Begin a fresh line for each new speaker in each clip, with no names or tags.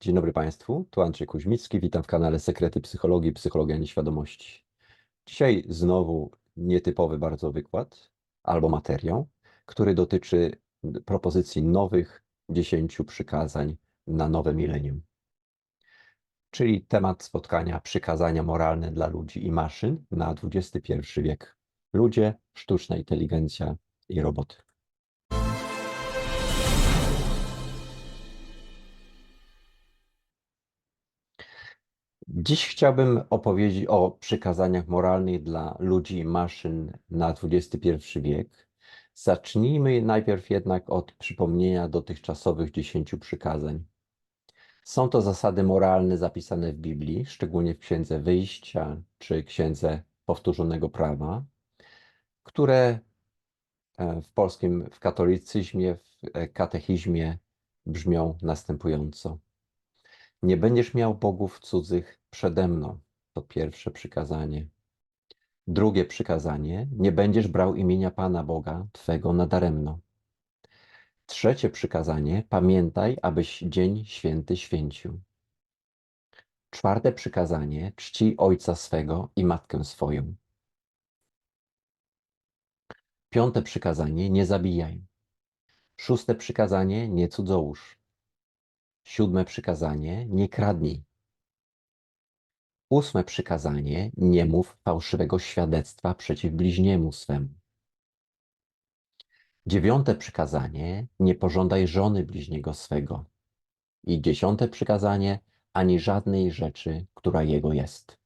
Dzień dobry Państwu, tu Andrzej Kuźmicki, witam w kanale Sekrety Psychologii, Psychologia Nieświadomości. Dzisiaj znowu nietypowy bardzo wykład albo materiał, który dotyczy propozycji nowych dziesięciu przykazań na nowe milenium. Czyli temat spotkania przykazania moralne dla ludzi i maszyn na XXI wiek. Ludzie, sztuczna inteligencja i roboty. Dziś chciałbym opowiedzieć o przykazaniach moralnych dla ludzi i maszyn na XXI wiek. Zacznijmy najpierw jednak od przypomnienia dotychczasowych dziesięciu przykazań. Są to zasady moralne zapisane w Biblii, szczególnie w Księdze Wyjścia czy Księdze Powtórzonego Prawa, które e, w polskim, w katolicyzmie, w e, katechizmie brzmią następująco. Nie będziesz miał bogów cudzych przede mną. To pierwsze przykazanie. Drugie przykazanie. Nie będziesz brał imienia Pana Boga Twego nadaremno. Trzecie przykazanie. Pamiętaj, abyś dzień święty święcił. Czwarte przykazanie. Czci ojca swego i matkę swoją. Piąte przykazanie. Nie zabijaj. Szóste przykazanie. Nie cudzołóż. Siódme przykazanie: nie kradnij. Ósme przykazanie: nie mów fałszywego świadectwa przeciw bliźniemu swemu. Dziewiąte przykazanie: nie pożądaj żony bliźniego swego. I dziesiąte przykazanie: ani żadnej rzeczy, która jego jest.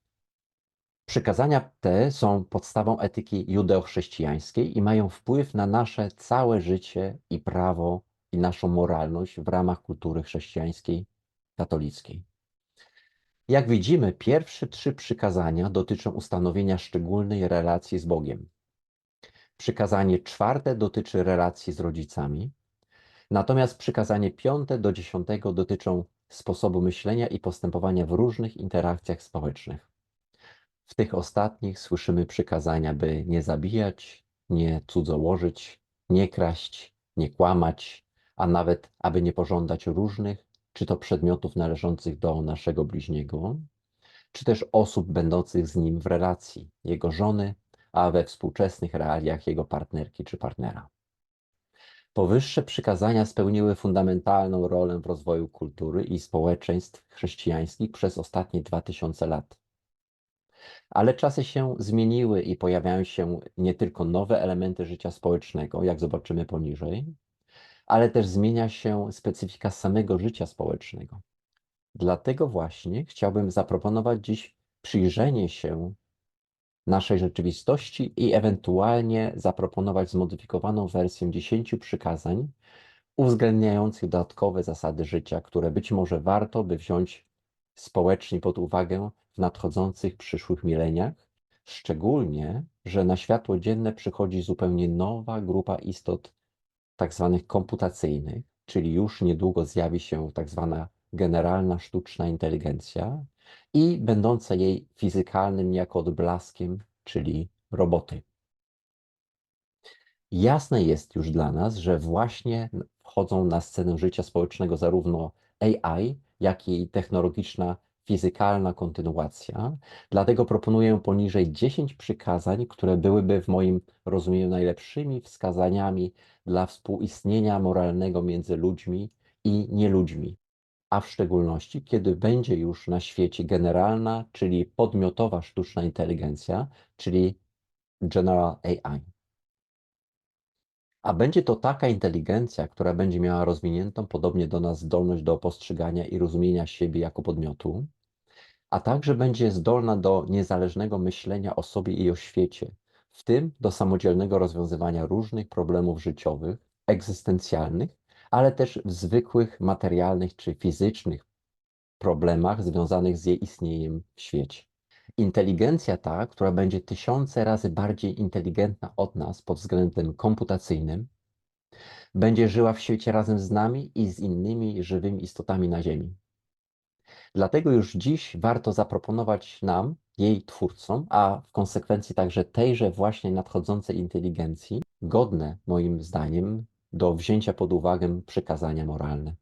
Przykazania te są podstawą etyki judeo-chrześcijańskiej i mają wpływ na nasze całe życie i prawo i naszą moralność w ramach kultury chrześcijańskiej, katolickiej. Jak widzimy, pierwsze trzy przykazania dotyczą ustanowienia szczególnej relacji z Bogiem. Przykazanie czwarte dotyczy relacji z rodzicami, natomiast przykazanie piąte do dziesiątego dotyczą sposobu myślenia i postępowania w różnych interakcjach społecznych. W tych ostatnich słyszymy przykazania, by nie zabijać, nie cudzołożyć, nie kraść, nie kłamać, a nawet aby nie pożądać różnych, czy to przedmiotów należących do naszego bliźniego, czy też osób będących z nim w relacji, jego żony, a we współczesnych realiach jego partnerki czy partnera. Powyższe przykazania spełniły fundamentalną rolę w rozwoju kultury i społeczeństw chrześcijańskich przez ostatnie 2000 lat. Ale czasy się zmieniły i pojawiają się nie tylko nowe elementy życia społecznego, jak zobaczymy poniżej, ale też zmienia się specyfika samego życia społecznego. Dlatego właśnie chciałbym zaproponować dziś przyjrzenie się naszej rzeczywistości i ewentualnie zaproponować zmodyfikowaną wersję dziesięciu przykazań, uwzględniających dodatkowe zasady życia, które być może warto by wziąć społecznie pod uwagę w nadchodzących przyszłych mileniach, szczególnie, że na światło dzienne przychodzi zupełnie nowa grupa istot tak zwanych komputacyjnych, czyli już niedługo zjawi się tak zwana generalna sztuczna inteligencja i będące jej fizykalnym niejako odblaskiem, czyli roboty. Jasne jest już dla nas, że właśnie wchodzą na scenę życia społecznego zarówno AI, jak i technologiczna fizykalna kontynuacja. Dlatego proponuję poniżej 10 przykazań, które byłyby w moim rozumieniu najlepszymi wskazaniami dla współistnienia moralnego między ludźmi i nieludźmi, a w szczególności kiedy będzie już na świecie generalna, czyli podmiotowa sztuczna inteligencja, czyli General AI. A będzie to taka inteligencja, która będzie miała rozwiniętą podobnie do nas zdolność do postrzegania i rozumienia siebie jako podmiotu, a także będzie zdolna do niezależnego myślenia o sobie i o świecie, w tym do samodzielnego rozwiązywania różnych problemów życiowych, egzystencjalnych, ale też w zwykłych materialnych czy fizycznych problemach związanych z jej istnieniem w świecie. Inteligencja ta, która będzie tysiące razy bardziej inteligentna od nas pod względem komputacyjnym, będzie żyła w świecie razem z nami i z innymi żywymi istotami na Ziemi. Dlatego już dziś warto zaproponować nam, jej twórcom, a w konsekwencji także tejże właśnie nadchodzącej inteligencji, godne moim zdaniem do wzięcia pod uwagę przykazania moralne.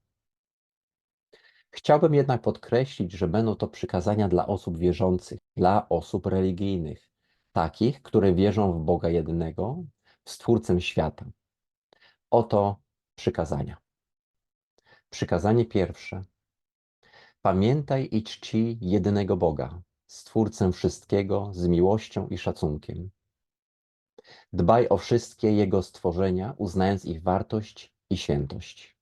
Chciałbym jednak podkreślić, że będą to przykazania dla osób wierzących, dla osób religijnych, takich, które wierzą w Boga jednego, w Stwórcę świata. Oto przykazania. Przykazanie pierwsze. Pamiętaj i czci jedynego Boga, Stwórcę wszystkiego z miłością i szacunkiem. Dbaj o wszystkie Jego stworzenia, uznając ich wartość i świętość.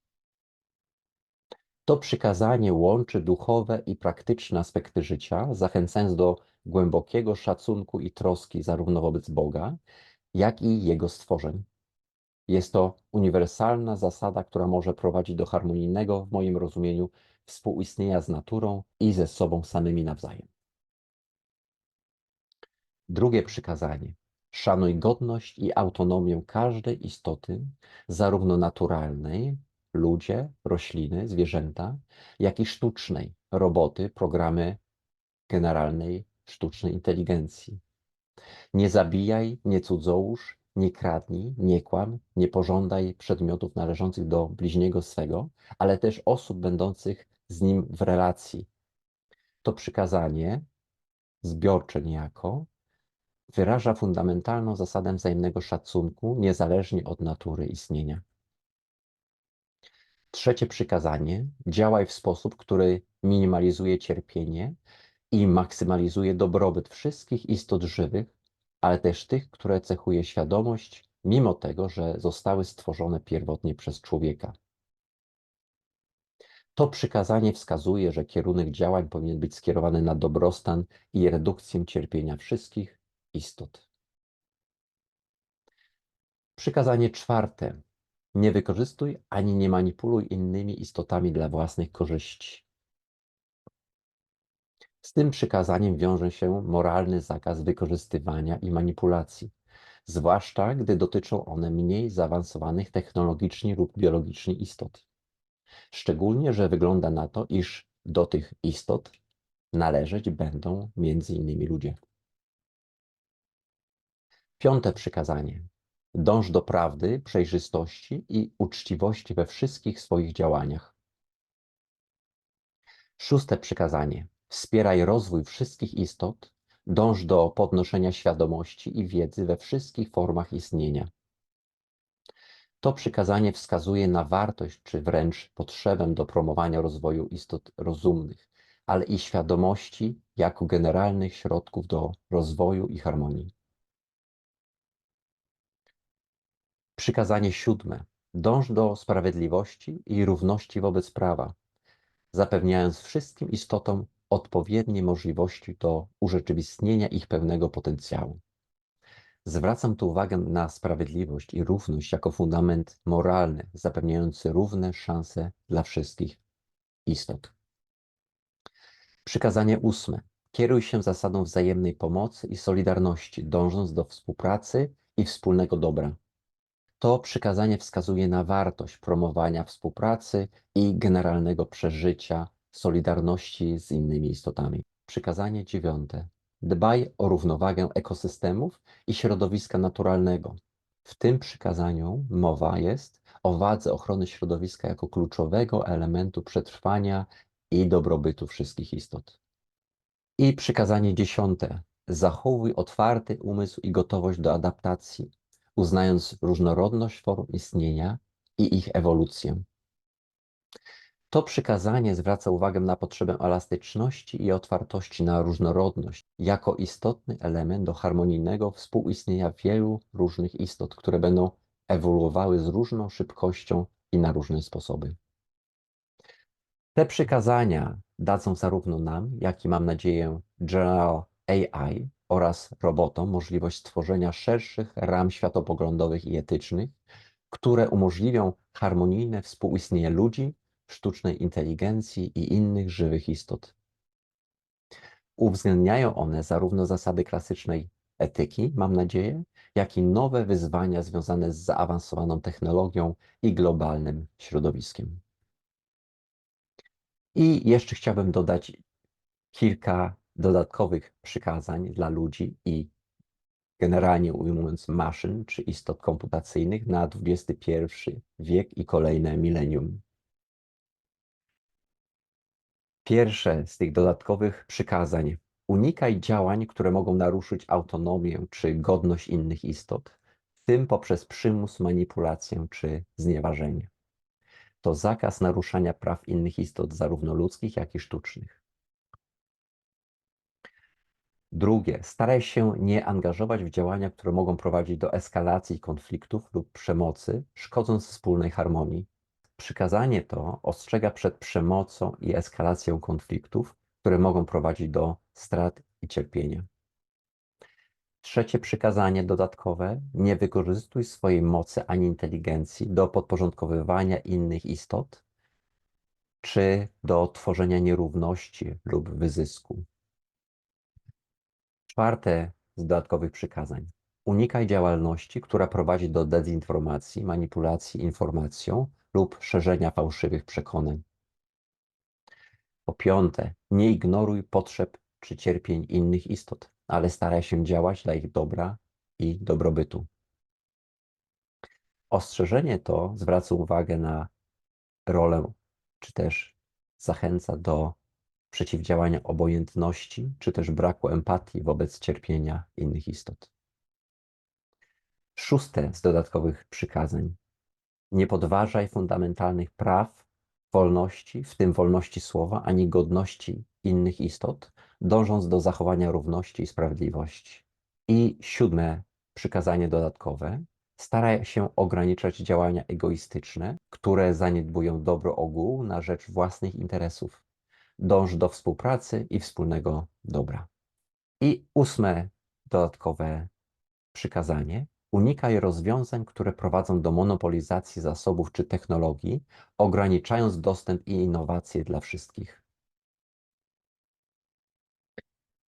To przykazanie łączy duchowe i praktyczne aspekty życia, zachęcając do głębokiego szacunku i troski zarówno wobec Boga, jak i Jego stworzeń. Jest to uniwersalna zasada, która może prowadzić do harmonijnego, w moim rozumieniu, współistnienia z naturą i ze sobą samymi nawzajem. Drugie przykazanie. Szanuj godność i autonomię każdej istoty, zarówno naturalnej, ludzie, rośliny, zwierzęta, jak i sztucznej, roboty, programy generalnej sztucznej inteligencji. Nie zabijaj, nie cudzołóż, nie kradnij, nie kłam, nie pożądaj przedmiotów należących do bliźniego swego, ale też osób będących z nim w relacji. To przykazanie, zbiorcze niejako, wyraża fundamentalną zasadę wzajemnego szacunku, niezależnie od natury istnienia. Trzecie przykazanie: działaj w sposób, który minimalizuje cierpienie i maksymalizuje dobrobyt wszystkich istot żywych, ale też tych, które cechuje świadomość, mimo tego, że zostały stworzone pierwotnie przez człowieka. To przykazanie wskazuje, że kierunek działań powinien być skierowany na dobrostan i redukcję cierpienia wszystkich istot. Przykazanie czwarte. Nie wykorzystuj ani nie manipuluj innymi istotami dla własnych korzyści. Z tym przykazaniem wiąże się moralny zakaz wykorzystywania i manipulacji, zwłaszcza gdy dotyczą one mniej zaawansowanych technologicznie lub biologicznie istot. Szczególnie, że wygląda na to, iż do tych istot należeć będą między innymi ludzie. Piąte przykazanie. Dąż do prawdy, przejrzystości i uczciwości we wszystkich swoich działaniach. Szóste przykazanie. Wspieraj rozwój wszystkich istot, dąż do podnoszenia świadomości i wiedzy we wszystkich formach istnienia. To przykazanie wskazuje na wartość, czy wręcz potrzebę do promowania rozwoju istot rozumnych, ale i świadomości jako generalnych środków do rozwoju i harmonii. Przykazanie siódme. Dąż do sprawiedliwości i równości wobec prawa, zapewniając wszystkim istotom odpowiednie możliwości do urzeczywistnienia ich pełnego potencjału. Zwracam tu uwagę na sprawiedliwość i równość jako fundament moralny, zapewniający równe szanse dla wszystkich istot. Przykazanie ósme. Kieruj się zasadą wzajemnej pomocy i solidarności, dążąc do współpracy i wspólnego dobra. To przykazanie wskazuje na wartość promowania współpracy i generalnego przeżycia solidarności z innymi istotami. Przykazanie dziewiąte. Dbaj o równowagę ekosystemów i środowiska naturalnego. W tym przykazaniu mowa jest o wadze ochrony środowiska jako kluczowego elementu przetrwania i dobrobytu wszystkich istot. I przykazanie dziesiąte. Zachowuj otwarty umysł i gotowość do adaptacji, uznając różnorodność form istnienia i ich ewolucję. To przykazanie zwraca uwagę na potrzebę elastyczności i otwartości na różnorodność jako istotny element do harmonijnego współistnienia wielu różnych istot, które będą ewoluowały z różną szybkością i na różne sposoby. Te przykazania dadzą zarówno nam, jak i mam nadzieję General AI oraz robotom możliwość stworzenia szerszych ram światopoglądowych i etycznych, które umożliwią harmonijne współistnienie ludzi sztucznej inteligencji i innych żywych istot. Uwzględniają one zarówno zasady klasycznej etyki, mam nadzieję, jak i nowe wyzwania związane z zaawansowaną technologią i globalnym środowiskiem. I jeszcze chciałbym dodać kilka dodatkowych przykazań dla ludzi i generalnie ujmując maszyn czy istot komputacyjnych na XXI wiek i kolejne milenium. Pierwsze z tych dodatkowych przykazań. Unikaj działań, które mogą naruszyć autonomię czy godność innych istot, w tym poprzez przymus, manipulację czy znieważenie. To zakaz naruszania praw innych istot, zarówno ludzkich, jak i sztucznych. Drugie, staraj się nie angażować w działania, które mogą prowadzić do eskalacji konfliktów lub przemocy, szkodząc wspólnej harmonii. Przykazanie to ostrzega przed przemocą i eskalacją konfliktów, które mogą prowadzić do strat i cierpienia. Trzecie przykazanie dodatkowe: nie wykorzystuj swojej mocy ani inteligencji do podporządkowywania innych istot czy do tworzenia nierówności lub wyzysku. Czwarte z dodatkowych przykazań. Unikaj działalności, która prowadzi do dezinformacji, manipulacji informacją lub szerzenia fałszywych przekonań. Po piąte, nie ignoruj potrzeb czy cierpień innych istot, ale staraj się działać dla ich dobra i dobrobytu. Ostrzeżenie to zwraca uwagę na rolę, czy też zachęca do przeciwdziałania obojętności, czy też braku empatii wobec cierpienia innych istot. Szóste z dodatkowych przykazań. Nie podważaj fundamentalnych praw, wolności, w tym wolności słowa, ani godności innych istot, dążąc do zachowania równości i sprawiedliwości. I siódme przykazanie dodatkowe. Staraj się ograniczać działania egoistyczne, które zaniedbują dobro ogółu na rzecz własnych interesów. Dąż do współpracy i wspólnego dobra. I ósme dodatkowe przykazanie. Unikaj rozwiązań, które prowadzą do monopolizacji zasobów czy technologii, ograniczając dostęp i innowacje dla wszystkich.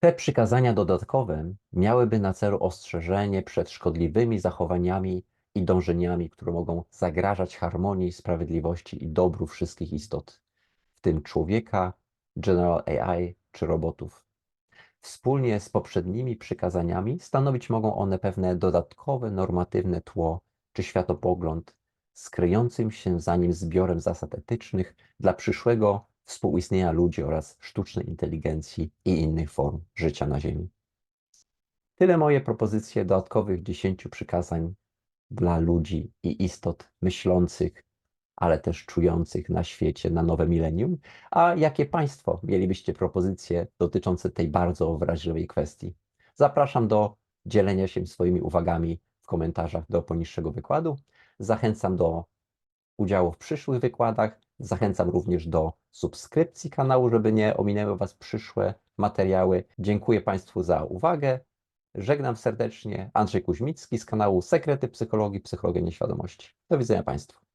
Te przykazania dodatkowe miałyby na celu ostrzeżenie przed szkodliwymi zachowaniami i dążeniami, które mogą zagrażać harmonii, sprawiedliwości i dobru wszystkich istot, w tym człowieka, General AI czy robotów. Wspólnie z poprzednimi przykazaniami stanowić mogą one pewne dodatkowe normatywne tło czy światopogląd z kryjącym się za nim zbiorem zasad etycznych dla przyszłego współistnienia ludzi oraz sztucznej inteligencji i innych form życia na Ziemi. Tyle moje propozycje dodatkowych dziesięciu przykazań dla ludzi i istot myślących, ale też czujących na świecie na nowe milenium. A jakie Państwo mielibyście propozycje dotyczące tej bardzo wrażliwej kwestii? Zapraszam do dzielenia się swoimi uwagami w komentarzach do poniższego wykładu. Zachęcam do udziału w przyszłych wykładach. Zachęcam również do subskrypcji kanału, żeby nie ominęły Was przyszłe materiały. Dziękuję Państwu za uwagę. Żegnam serdecznie. Andrzej Kuźmicki z kanału Sekrety Psychologii, Psychologia Nieświadomości. Do widzenia Państwu.